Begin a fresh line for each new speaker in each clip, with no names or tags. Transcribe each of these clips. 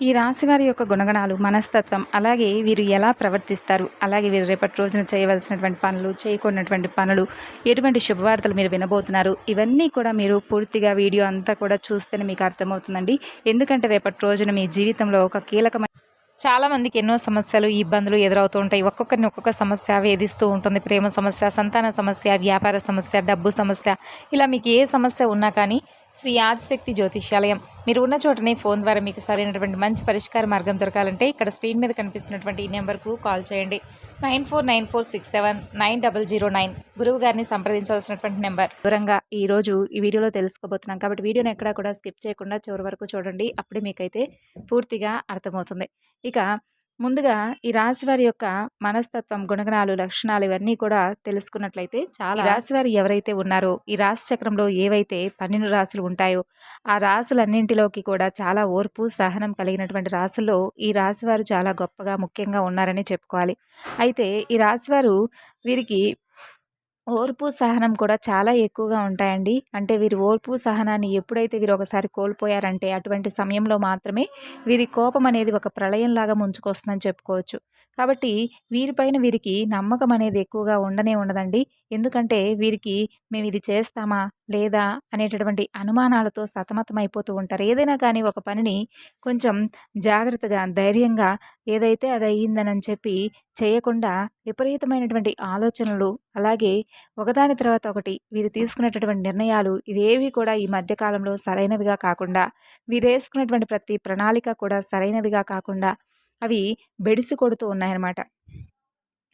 ఈ రాశి వారి యొక్క గుణగణాలు మనస్తత్వం అలాగే వీరు ఎలా ప్రవర్తిస్తారు అలాగే వీరు రేపటి రోజున చేయవలసినటువంటి పనులు చేయకూడనటువంటి పనులు ఎటువంటి శుభవార్తలు మీరు వినబోతున్నారు ఇవన్నీ కూడా మీరు పూర్తిగా వీడియో అంతా కూడా చూస్తేనే మీకు అర్థమవుతుందండి. ఎందుకంటే రేపటి రోజున మీ జీవితంలో ఒక కీలకమైన చాలామందికి ఎన్నో సమస్యలు ఇబ్బందులు ఎదురవుతూ ఉంటాయి. ఒక్కొక్కరిని ఒక్కొక్క సమస్య వేధిస్తూ ఉంటుంది. ప్రేమ సమస్య సంతాన సమస్య వ్యాపార సమస్య డబ్బు సమస్య. ఇలా మీకు ఏ సమస్య ఉన్నా కానీ శ్రీ ఆదిశక్తి జ్యోతిష్యాలయం. మీరు ఉన్న చోటనే ఫోన్ ద్వారా మీకు సరైనటువంటి మంచి పరిష్కార మార్గం దొరకాలంటే ఇక్కడ స్క్రీన్ మీద కనిపిస్తున్నటువంటి ఈ నెంబర్కు కాల్ చేయండి. Nine four nine four six seven nine double zero nine. గురువు గారిని సంప్రదించాల్సినటువంటి నెంబర్. దూరంగా ఈ రోజు ఈ వీడియోలో తెలుసుకోబోతున్నాం కాబట్టి వీడియోని ఎక్కడా కూడా స్కిప్ చేయకుండా చివరి వరకు చూడండి. అప్పుడే మీకైతే పూర్తిగా అర్థమవుతుంది. ఇక ముందుగా ఈ రాశి వారి యొక్క మనస్తత్వం గుణగణాలు లక్షణాలు ఇవన్నీ కూడా తెలుసుకున్నట్లయితే చాలా రాశి వారు ఎవరైతే ఉన్నారో ఈ రాశి చక్రంలో ఏవైతే పన్నెండు రాశులు ఉంటాయో ఆ రాశులన్నింటిలోకి కూడా చాలా ఓర్పు సహనం కలిగినటువంటి రాశుల్లో ఈ రాశి వారు చాలా గొప్పగా ముఖ్యంగా ఉన్నారని చెప్పుకోవాలి. అయితే ఈ రాశివారు వీరికి ఓర్పు సహనం కూడా చాలా ఎక్కువగా ఉంటాయండి. అంటే వీరి ఓర్పు సహనాన్ని ఎప్పుడైతే వీరు ఒకసారి కోల్పోయారంటే అటువంటి సమయంలో మాత్రమే వీరి కోపం అనేది ఒక ప్రళయంలాగా ముంచుకొస్తుందని చెప్పుకోవచ్చు. కాబట్టి వీరిపైన వీరికి నమ్మకం అనేది ఎక్కువగా ఉండనే ఉండదండి. ఎందుకంటే వీరికి మేము ఇది చేస్తామా? లేదా? అనేటటువంటి అనుమానాలతో సతమతమైపోతూ ఉంటారు. ఏదైనా కానీ ఒక పనిని కొంచెం జాగ్రత్తగా ధైర్యంగా ఏదైతే అది అయ్యిందని చెప్పి చేయకుండా విపరీతమైనటువంటి ఆలోచనలు అలాగే ఒకదాని తర్వాత ఒకటి వీరు తీసుకునేటటువంటి నిర్ణయాలు ఇవేవి కూడా ఈ మధ్యకాలంలో సరైనవిగా కాకుండా వీరు వేసుకున్నటువంటి ప్రతి ప్రణాళిక కూడా సరైనదిగా కాకుండా అవి బెడిసి కొడుతూ ఉన్నాయన్నమాట.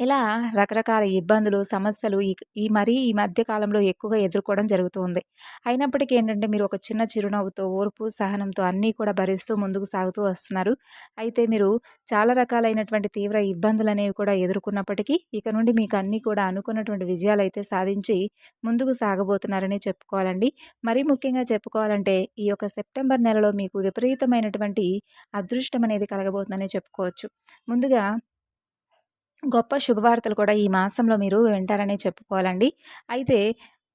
ఇలా రకరకాల ఇబ్బందులు సమస్యలు ఈ ఈ మరీ ఈ మధ్య కాలంలో ఎక్కువగా ఎదుర్కోవడం జరుగుతుంది అయినప్పటికీ ఏంటంటే మీరు ఒక చిన్న చిరునవ్వుతో ఓర్పు సహనంతో అన్నీ కూడా భరిస్తూ ముందుకు సాగుతూ వస్తున్నారు. అయితే మీరు చాలా రకాలైనటువంటి తీవ్ర ఇబ్బందులు అనేవి కూడా ఎదుర్కొన్నప్పటికీ ఇక నుండి మీకు అన్నీ కూడా అనుకున్నటువంటి విజయాలు అయితే సాధించి ముందుకు సాగబోతున్నారని చెప్పుకోవాలండి. మరీ ముఖ్యంగా చెప్పుకోవాలంటే ఈ యొక్క సెప్టెంబర్ నెలలో మీకు విపరీతమైనటువంటి అదృష్టం అనేది కలగబోతుందని చెప్పుకోవచ్చు. ముందుగా గొప్ప శుభవార్తలు కూడా ఈ మాసంలో మీరు వింటారనే చెప్పుకోవాలండి. అయితే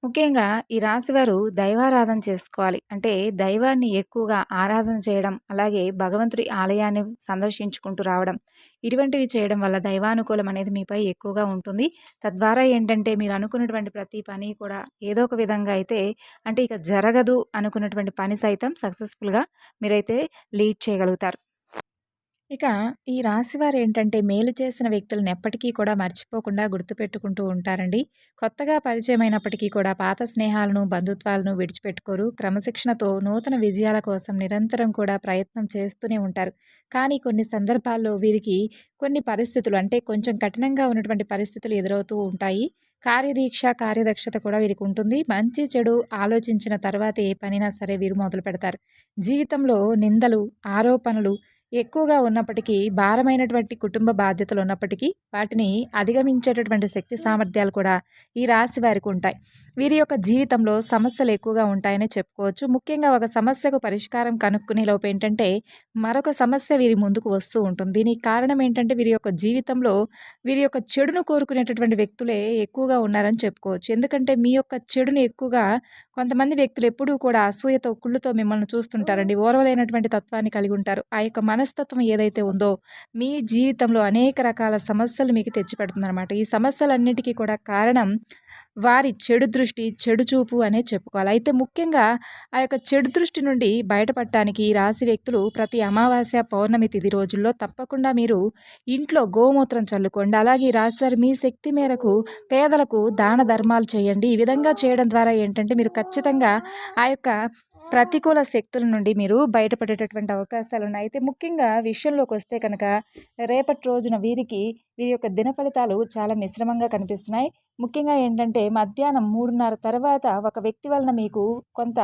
ముఖ్యంగా ఈ రాశివారు దైవారాధన చేసుకోవాలి. అంటే దైవాన్ని ఎక్కువగా ఆరాధన చేయడం అలాగే భగవంతుడి ఆలయాన్ని సందర్శించుకుంటూ రావడం ఇటువంటివి చేయడం వల్ల దైవానుకూలం అనేది మీపై ఎక్కువగా ఉంటుంది. తద్వారా ఏంటంటే మీరు అనుకున్నటువంటి ప్రతి పని కూడా ఏదో ఒక విధంగా అయితే అంటే ఇక జరగదు అనుకున్నటువంటి పని సైతం సక్సెస్ఫుల్గా మీరైతే లీడ్ చేయగలుగుతారు. ఇక ఈ రాశివారు ఏంటంటే మేలు చేసిన వ్యక్తులను ఎప్పటికీ కూడా మర్చిపోకుండా గుర్తుపెట్టుకుంటూ ఉంటారండి. కొత్తగా పరిచయమైనప్పటికీ కూడా పాత స్నేహాలను బంధుత్వాలను విడిచిపెట్టుకోరు. క్రమశిక్షణతో నూతన విజయాల కోసం నిరంతరం కూడా ప్రయత్నం చేస్తూనే ఉంటారు. కానీ కొన్ని సందర్భాల్లో వీరికి కొన్ని పరిస్థితులు అంటే కొంచెం కఠినంగా ఉన్నటువంటి పరిస్థితులు ఎదురవుతూ ఉంటాయి. కార్యదీక్ష కార్యదక్షత కూడా వీరికి ఉంటుంది. మంచి చెడు ఆలోచించిన తర్వాత ఏ పనైనా సరే వీరు మొదలు పెడతారు జీవితంలో నిందలు ఆరోపణలు ఎక్కువగా ఉన్నప్పటికీ భారమైనటువంటి కుటుంబ బాధ్యతలు ఉన్నప్పటికీ వాటిని అధిగమించేటటువంటి శక్తి సామర్థ్యాలు కూడా ఈ రాశి వారికి ఉంటాయి. వీరి యొక్క జీవితంలో సమస్యలు ఎక్కువగా ఉంటాయని చెప్పుకోవచ్చు. ముఖ్యంగా ఒక సమస్యకు పరిష్కారం కనుక్కునే లోపు ఏంటంటే మరొక సమస్య వీరి ముందుకు వస్తూ ఉంటుంది. దీనికి కారణం ఏంటంటే వీరి యొక్క జీవితంలో వీరి యొక్క చెడును కోరుకునేటటువంటి వ్యక్తులే ఎక్కువగా ఉన్నారని చెప్పుకోవచ్చు. ఎందుకంటే మీ యొక్క చెడును ఎక్కువగా కొంతమంది వ్యక్తులు ఎప్పుడూ కూడా అసూయతో కుళ్ళుతో మిమ్మల్ని చూస్తుంటారండి. ఓర్వలేనటువంటి తత్వాన్ని కలిగి ఉంటారు. ఆ యొక్క మన మనస్తత్వం ఏదైతే ఉందో మీ జీవితంలో అనేక రకాల సమస్యలు మీకు తెచ్చిపెడుతుందన్నమాట. ఈ సమస్యలన్నిటికీ కూడా కారణం వారి చెడు దృష్టి చెడు చూపు అనే చెప్పుకోవాలి. అయితే ముఖ్యంగా ఆ యొక్క చెడు దృష్టి నుండి బయటపడటానికి రాశి వ్యక్తులు ప్రతి అమావాస్య పౌర్ణమి తిథి రోజుల్లో తప్పకుండా మీరు ఇంట్లో గోమూత్రం చల్లుకోండి. అలాగే రాశివారి మీ శక్తి మేరకు పేదలకు దాన ధర్మాలు చేయండి. ఈ విధంగా చేయడం ద్వారా ఏంటంటే మీరు ఖచ్చితంగా ఆ యొక్క ప్రతికూల శక్తుల నుండి మీరు బయటపడేటటువంటి అవకాశాలు ఉన్నాయి అయితే ముఖ్యంగా విషయంలోకి వస్తే కనుక రేపటి రోజున వీరికి వీరి యొక్క దిన ఫలితాలు చాలా మిశ్రమంగా కనిపిస్తున్నాయి. ముఖ్యంగా ఏంటంటే మధ్యాహ్నం మూడున్నర తర్వాత ఒక వ్యక్తి వలన మీకు కొంత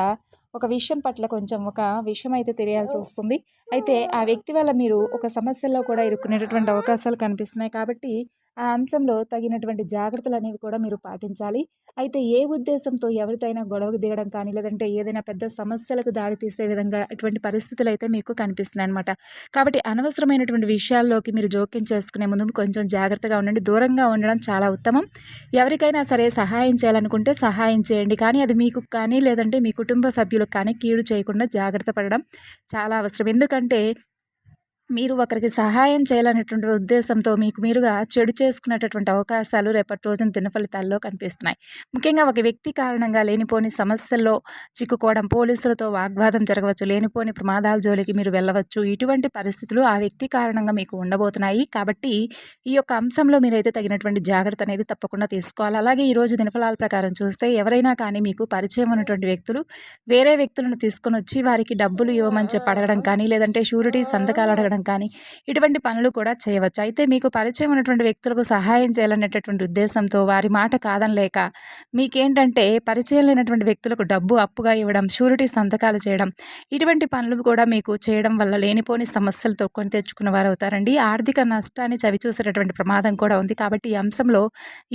ఒక విషయం పట్ల కొంచెం ఒక విషయం అయితే తెలియాల్సి వస్తుంది. అయితే ఆ వ్యక్తి వల్ల మీరు ఒక సమస్యల్లో కూడా ఇరుక్కునేటటువంటి అవకాశాలు కనిపిస్తున్నాయి. కాబట్టి ఆ అంశంలో తగినటువంటి జాగ్రత్తలు అనేవి కూడా మీరు పాటించాలి. అయితే ఏ ఉద్దేశంతో ఎవరితోనైనా గొడవకు దిగడం కానీ లేదంటే ఏదైనా పెద్ద సమస్యలకు దారితీసే విధంగా అటువంటి పరిస్థితులు అయితే మీకు కనిపిస్తున్నాయి అనమాట కాబట్టి అనవసరమైనటువంటి విషయాల్లోకి మీరు జోక్యం చేసుకునే ముందు కొంచెం జాగ్రత్తగా ఉండండి. దూరంగా ఉండడం చాలా ఉత్తమం. ఎవరికైనా సరే సహాయం చేయాలనుకుంటే సహాయం చేయండి. కానీ అది మీకు కానీ లేదంటే మీ కుటుంబ సభ్యులకు కానీ కీడు చేయకుండా జాగ్రత్త పడడం చాలా అవసరం. ఎందుకంటే మీరు ఒకరికి సహాయం చేయాలనేటువంటి ఉద్దేశంతో మీకు మీరుగా చెడు చేసుకునేటటువంటి అవకాశాలు రేపటి రోజున దినఫలితాల్లో కనిపిస్తున్నాయి. ముఖ్యంగా ఒక వ్యక్తి కారణంగా లేనిపోని సమస్యల్లో చిక్కుకోవడం పోలీసులతో వాగ్వాదం జరగవచ్చు లేనిపోని ప్రమాదాల జోలికి మీరు వెళ్ళవచ్చు. ఇటువంటి పరిస్థితులు ఆ వ్యక్తి కారణంగా మీకు ఉండబోతున్నాయి. కాబట్టి ఈ యొక్క అంశంలో మీరైతే తగినటువంటి జాగ్రత్త అనేది తప్పకుండా తీసుకోవాలి. అలాగే ఈరోజు దినఫలాల ప్రకారం చూస్తే ఎవరైనా కానీ మీకు పరిచయం ఉన్నటువంటి వ్యక్తులు వేరే వ్యక్తులను తీసుకొని వచ్చి వారికి డబ్బులు ఇవ్వమని చెప్పి అడగడం కానీ లేదంటే షూరిటీ సంతకాలు అడగడం కానీ ఇటువంటి పనులు కూడా చేయవచ్చు. అయితే మీకు పరిచయం ఉన్నటువంటి వ్యక్తులకు సహాయం చేయాలనేటటువంటి ఉద్దేశంతో వారి మాట కాదనలేక మీకేంటంటే పరిచయం లేనటువంటి వ్యక్తులకు డబ్బు అప్పుగా ఇవ్వడం షూరిటీ సంతకాలు చేయడం ఇటువంటి పనులు కూడా మీకు చేయడం వల్ల లేనిపోని సమస్యలతో కొని తెచ్చుకున్న వారు అవుతారండి. ఆర్థిక నష్టాన్ని చవిచూసేటటువంటి ప్రమాదం కూడా ఉంది కాబట్టి ఈ అంశంలో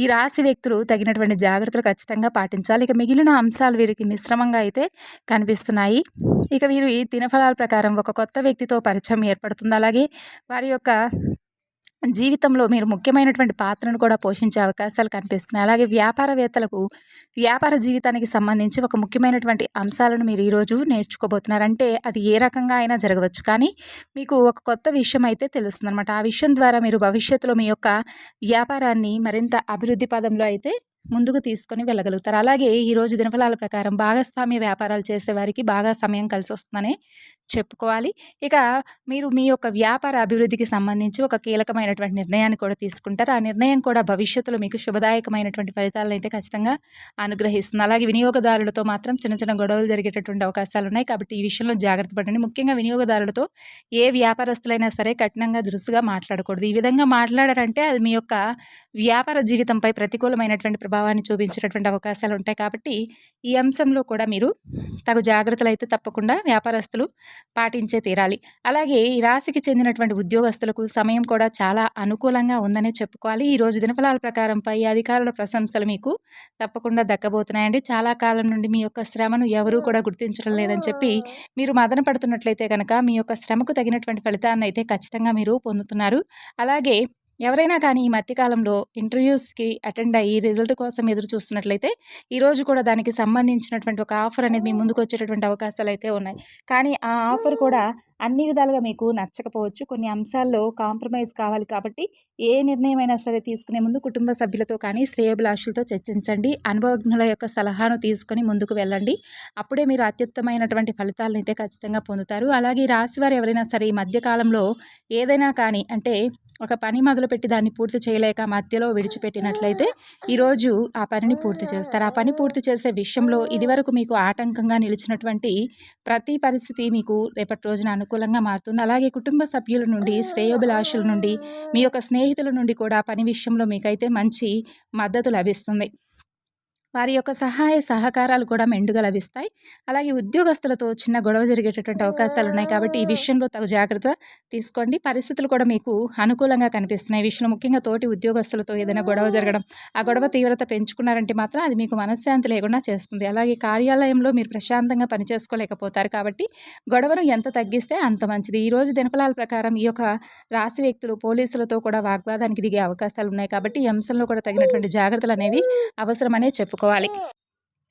ఈ రాశి వ్యక్తులు తగినటువంటి జాగ్రత్తలు ఖచ్చితంగా పాటించాలి. ఇక మిగిలిన అంశాలు వీరికి మిశ్రమంగా అయితే కనిపిస్తున్నాయి. ఇక వీరు ఈ దినఫలాల ప్రకారం ఒక కొత్త వ్యక్తితో పరిచయం ఏర్పడుతుంది? అలాగే వారి యొక్క జీవితంలో మీరు ముఖ్యమైనటువంటి పాత్రను కూడా పోషించే అవకాశాలు కనిపిస్తున్నాయి. అలాగే వ్యాపారవేత్తలకు వ్యాపార జీవితానికి సంబంధించి ఒక ముఖ్యమైనటువంటి అంశాలను మీరు ఈరోజు నేర్చుకోబోతున్నారు. అంటే అది ఏ రకంగా అయినా జరగవచ్చు. కానీ మీకు ఒక కొత్త విషయం అయితే తెలుస్తుంది అనమాట ఆ విషయం ద్వారా మీరు భవిష్యత్తులో మీ యొక్క వ్యాపారాన్ని మరింత అభివృద్ధి పదంలో అయితే ముందుకు తీసుకొని వెళ్ళగలుగుతారు. అలాగే ఈరోజు దినఫలాల ప్రకారం భాగస్వామ్య వ్యాపారాలు చేసేవారికి బాగా సమయం కలిసి వస్తుందని చెప్పుకోవాలి. ఇక మీరు మీ యొక్క వ్యాపార అభివృద్ధికి సంబంధించి ఒక కీలకమైనటువంటి నిర్ణయాన్ని కూడా తీసుకుంటారు. ఆ నిర్ణయం కూడా భవిష్యత్తులో మీకు శుభదాయకమైనటువంటి ఫలితాలను అయితే ఖచ్చితంగా అనుగ్రహిస్తుంది. అలాగే వినియోగదారులతో మాత్రం చిన్న చిన్న గొడవలు జరిగేటటువంటి అవకాశాలు ఉన్నాయి. కాబట్టి ఈ విషయంలో జాగ్రత్త పడండి. ముఖ్యంగా వినియోగదారులతో ఏ వ్యాపారస్తులైనా సరే కఠినంగా దురుసుగా మాట్లాడకూడదు. ఈ విధంగా మాట్లాడారంటే అది మీ యొక్క వ్యాపార జీవితంపై ప్రతికూలమైనటువంటి ప్రభావాన్ని చూపించేటటువంటి అవకాశాలు ఉంటాయి. కాబట్టి ఈ అంశంలో కూడా మీరు తగు జాగ్రత్తలు అయితే తప్పకుండా వ్యాపారస్తులు పాటించే తీరాలి. అలాగే ఈ రాశికి చెందినటువంటి ఉద్యోగస్తులకు సమయం కూడా చాలా అనుకూలంగా ఉందనే చెప్పుకోవాలి. ఈ రోజు దినఫలాల ప్రకారం పై అధికారుల ప్రశంసలు మీకు తప్పకుండా దక్కబోతున్నాయండి. చాలా కాలం నుండి మీ యొక్క శ్రమను ఎవరూ కూడా గుర్తించడం లేదని చెప్పి మీరు మదన పడుతున్నట్లయితే కనుక మీ యొక్క శ్రమకు తగినటువంటి ఫలితాన్ని అయితే ఖచ్చితంగా మీరు పొందుతున్నారు. అలాగే ఎవరైనా కానీ ఈ మధ్యకాలంలో ఇంటర్వ్యూస్కి అటెండ్ అయ్యి రిజల్ట్ కోసం ఎదురు చూస్తున్నట్లయితే ఈరోజు కూడా దానికి సంబంధించినటువంటి ఒక ఆఫర్ అనేది మీ ముందుకు వచ్చేటటువంటి అవకాశాలు అయితే ఉన్నాయి. కానీ ఆ ఆఫర్ కూడా అన్ని విధాలుగా మీకు నచ్చకపోవచ్చు. కొన్ని అంశాల్లో కాంప్రమైజ్ కావాలి కాబట్టి ఏ నిర్ణయం అయినా సరే తీసుకునే ముందు కుటుంబ సభ్యులతో కానీ శ్రేయభిలాషులతో చర్చించండి. అనుభవజ్ఞుల యొక్క సలహాను తీసుకొని ముందుకు వెళ్ళండి. అప్పుడే మీరు అత్యుత్తమైనటువంటి ఫలితాలను అయితే ఖచ్చితంగా పొందుతారు. అలాగే రాశివారు ఎవరైనా సరే ఈ మధ్యకాలంలో ఏదైనా కానీ అంటే ఒక పని మొదలు మొదలుపెట్టి దాన్ని పూర్తి చేయలేక మధ్యలో విడిచిపెట్టినట్లయితే ఈరోజు ఆ పనిని పూర్తి చేస్తారు. ఆ పని పూర్తి చేసే విషయంలో ఇదివరకు మీకు ఆటంకంగా నిలిచినటువంటి ప్రతి పరిస్థితి మీకు రేపటి రోజున అనుకూలంగా మారుతుంది. అలాగే కుటుంబ సభ్యుల నుండి శ్రేయోభిలాషుల నుండి మీ యొక్క స్నేహితుల నుండి కూడా పని విషయంలో మీకైతే మంచి మద్దతు లభిస్తుంది. వారి యొక్క సహాయ సహకారాలు కూడా మెండుగా లభిస్తాయి. అలాగే ఉద్యోగస్తులతో చిన్న గొడవ జరిగేటటువంటి అవకాశాలు ఉన్నాయి కాబట్టి ఈ విషయంలో తగు జాగ్రత్త తీసుకోండి. పరిస్థితులు కూడా మీకు అనుకూలంగా కనిపిస్తున్నాయి. ఈ విషయంలో ముఖ్యంగా తోటి ఉద్యోగస్తులతో ఏదైనా గొడవ జరగడం ఆ గొడవ తీవ్రత పెంచుకున్నారంటే మాత్రం అది మీకు మనశ్శాంతి లేకుండా చేస్తుంది. అలాగే కార్యాలయంలో మీరు ప్రశాంతంగా పనిచేసుకోలేకపోతారు కాబట్టి గొడవను ఎంత తగ్గిస్తే అంత మంచిది. ఈరోజు రోజు దినఫలాల ప్రకారం ఈ యొక్క రాశి వ్యక్తులు పోలీసులతో కూడా వాగ్వాదానికి దిగే అవకాశాలు ఉన్నాయి కాబట్టి ఈ అంశంలో కూడా తగినటువంటి జాగ్రత్తలు అనేవి అవసరమనే చెప్పుకో చేసుకోవాలి.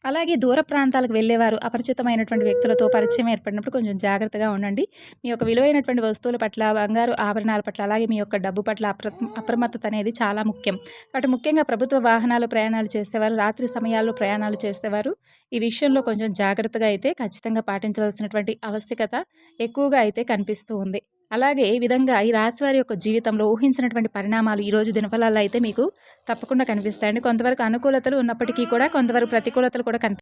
అలాగే దూర ప్రాంతాలకు వెళ్ళేవారు అపరిచితమైనటువంటి వ్యక్తులతో పరిచయం ఏర్పడినప్పుడు కొంచెం జాగ్రత్తగా ఉండండి. మీ యొక్క విలువైనటువంటి వస్తువుల పట్ల బంగారు ఆభరణాల పట్ల అలాగే మీ యొక్క డబ్బు పట్ల అప్ర అప్రమత్తత అనేది చాలా ముఖ్యం. కాబట్టి ముఖ్యంగా ప్రభుత్వ వాహనాలు ప్రయాణాలు చేసేవారు రాత్రి సమయాల్లో ప్రయాణాలు చేసేవారు. ఈ విషయంలో కొంచెం జాగ్రత్తగా అయితే ఖచ్చితంగా పాటించవలసినటువంటి ఆవశ్యకత ఎక్కువగా అయితే కనిపిస్తూ ఉంది. అలాగే ఈ విధంగా ఈ రాశివారి యొక్క జీవితంలో ఊహించినటువంటి పరిణామాలు ఈరోజు దినఫలాల్లో అయితే మీకు తప్పకుండా కనిపిస్తాయండి. కొంతవరకు అనుకూలతలు ఉన్నప్పటికీ కూడా కొంతవరకు ప్రతికూలతలు కూడా కనిపి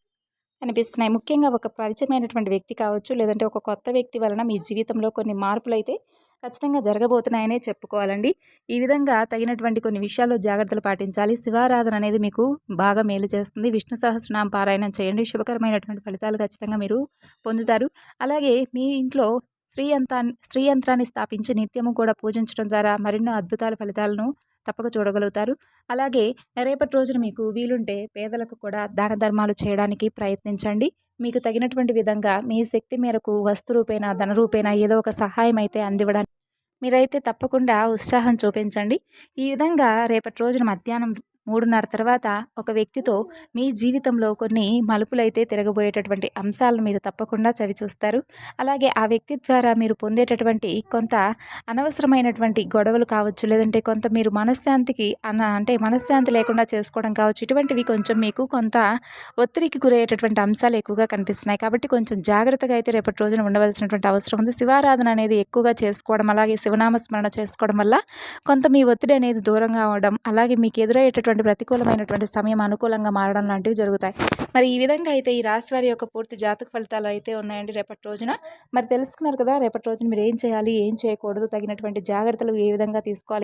కనిపిస్తున్నాయి. ముఖ్యంగా ఒక పరిచయమైనటువంటి వ్యక్తి కావచ్చు లేదంటే ఒక కొత్త వ్యక్తి వలన మీ జీవితంలో కొన్ని మార్పులు అయితే ఖచ్చితంగా జరగబోతున్నాయనే చెప్పుకోవాలండి. ఈ విధంగా తగినటువంటి కొన్ని విషయాల్లో జాగ్రత్తలు పాటించాలి. శివారాధన అనేది మీకు బాగా మేలు చేస్తుంది. విష్ణు సహస్రనామ పారాయణం చేయండి. శుభకరమైనటువంటి ఫలితాలు ఖచ్చితంగా మీరు పొందుతారు. అలాగే మీ ఇంట్లో స్త్రీ యంత్రాన్ని స్త్రీ యంత్రాన్ని స్థాపించి నిత్యము కూడా పూజించడం ద్వారా మరెన్నో అద్భుతాల ఫలితాలను తప్పక చూడగలుగుతారు. అలాగే రేపటి రోజున మీకు వీలుంటే పేదలకు కూడా దాన ధర్మాలు చేయడానికి ప్రయత్నించండి. మీకు తగినటువంటి విధంగా మీ శక్తి మేరకు వస్తు రూపేణ ధన రూపేణ ఏదో ఒక సహాయం అయితే అందివ్వడానికి మీరైతే తప్పకుండా ఉత్సాహం చూపించండి. ఈ విధంగా రేపటి రోజున మధ్యాహ్నం మూడున్నర తర్వాత ఒక వ్యక్తితో మీ జీవితంలో కొన్ని మలుపులైతే తిరగబోయేటటువంటి అంశాలను మీరు తప్పకుండా చవి చూస్తారు. అలాగే ఆ వ్యక్తి ద్వారా మీరు పొందేటటువంటి కొంత అనవసరమైనటువంటి గొడవలు కావచ్చు లేదంటే కొంత మీరు మనశ్శాంతికి అన అంటే మనశ్శాంతి లేకుండా చేసుకోవడం కావచ్చు ఇటువంటివి కొంచెం మీకు కొంత ఒత్తిడికి గురయ్యేటటువంటి అంశాలు ఎక్కువగా కనిపిస్తున్నాయి. కాబట్టి కొంచెం జాగ్రత్తగా అయితే రేపటి రోజున ఉండవలసినటువంటి అవసరం ఉంది. శివారాధన అనేది ఎక్కువగా చేసుకోవడం అలాగే శివనామస్మరణ చేసుకోవడం వల్ల కొంత మీ ఒత్తిడి అనేది దూరంగా అవడం అలాగే మీకు ఎదురయ్యేటటువంటి ప్రతికూలమైనటువంటి సమయం అనుకూలంగా మారడం లాంటివి జరుగుతాయి. మరి ఈ విధంగా అయితే ఈ రాశి వారి యొక్క పూర్తి జాతక ఫలితాలు అయితే ఉన్నాయండి రేపటి రోజున. మరి తెలుసుకున్నారు కదా రేపటి రోజున మీరు ఏం చేయాలి ఏం చేయకూడదు తగినటువంటి జాగ్రత్తలు ఏ విధంగా తీసుకోవాలి